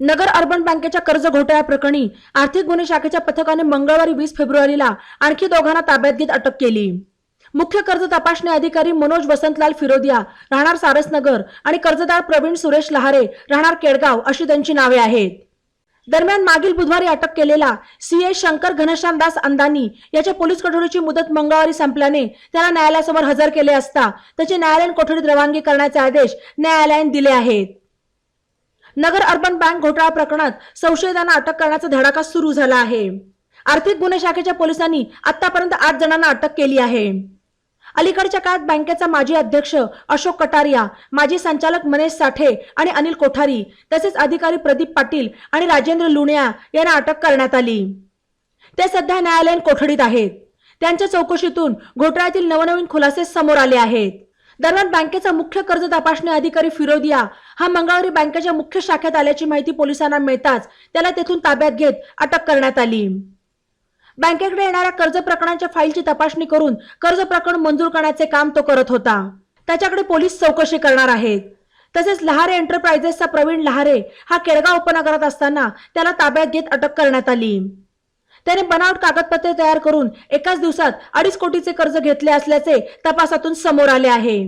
नगर urban बँकेच्या कर्ज घोटाळ्या प्रकरणी आर्थिक गुन्हे शाखेच्या पथकाने मंगळवारी वीस फेब्रुवारीला आणखी दोघांना ताब्यात घेत अटक केली. मुख्य कर्ज तपासणी अधिकारी मनोज वसंतलाल फिरोदिया राहणार सारसनगर आणि कर्जदार प्रवीण सुरेश लहारे राहणार केडगाव अशी त्यांची नावे आहेत. दरम्यान मागील बुधवारी अटक केलेला सीए शंकर घनश्याम दास अंदानी याच्या पोलीस कोठडीची मुदत मंगळवारी संपल्याने त्याला न्यायालयासमोर हजर केले असता त्याचे न्यायालयीन कोठडीत रवानगी करण्याचे आदेश न्यायालयाने दिले आहेत. नगर अर्बन बँक घोटाळा प्रकरणात संशयितांना अटक करण्याचा धडाका सुरू झाला आहे. आर्थिक गुन्हे शाखेच्या पोलिसांनी आतापर्यंत आठ जणांना अटक केली आहे. अलीकडच्या काळात बँकेचा माजी अध्यक्ष अशोक कटारिया माजी संचालक मनेश साठे आणि अनिल कोठारी तसेच अधिकारी प्रदीप पाटील आणि राजेंद्र लुणिया यांना अटक करण्यात आली. ते सध्या न्यायालयीन कोठडीत आहेत. त्यांच्या चौकशीतून घोटाळ्यातील नवनवीन खुलासे समोर आले आहेत. दरम्यान बँकेचा मुख्य कर्ज तपासणी अधिकारी फिरोदिया हा मंगळवारी बँकेच्या मुख्य शाखेत आल्याची माहिती पोलिसांना मिळताच त्याला तेथून ताब्यात घेत अटक करण्यात आली. बँकेकडे येणाऱ्या कर्ज प्रकरणांच्या फाईलची तपासणी करून कर्ज प्रकरण मंजूर करण्याचे काम तो करत होता. त्याच्याकडे पोलीस चौकशी करणार आहेत. तसेच लहारे एंटरप्राइजेसचा प्रवीण लहारे हा केडगाव उपनगरात असताना त्याला ताब्यात घेत अटक करण्यात आली. त्याने बनावट कागदपत्रे तयार करून एकाच दिवसात अडीच कोटीचे कर्ज घेतले असल्याचे तपासातून समोर आले आहे.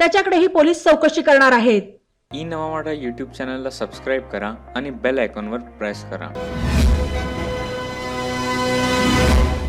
त्याच्याकडेही पोलीस चौकशी करणार आहेत. ई नवा मराठा यूट्यूब चॅनलला सबस्क्राईब करा आणि बेल आयकॉनवर प्रेस करा.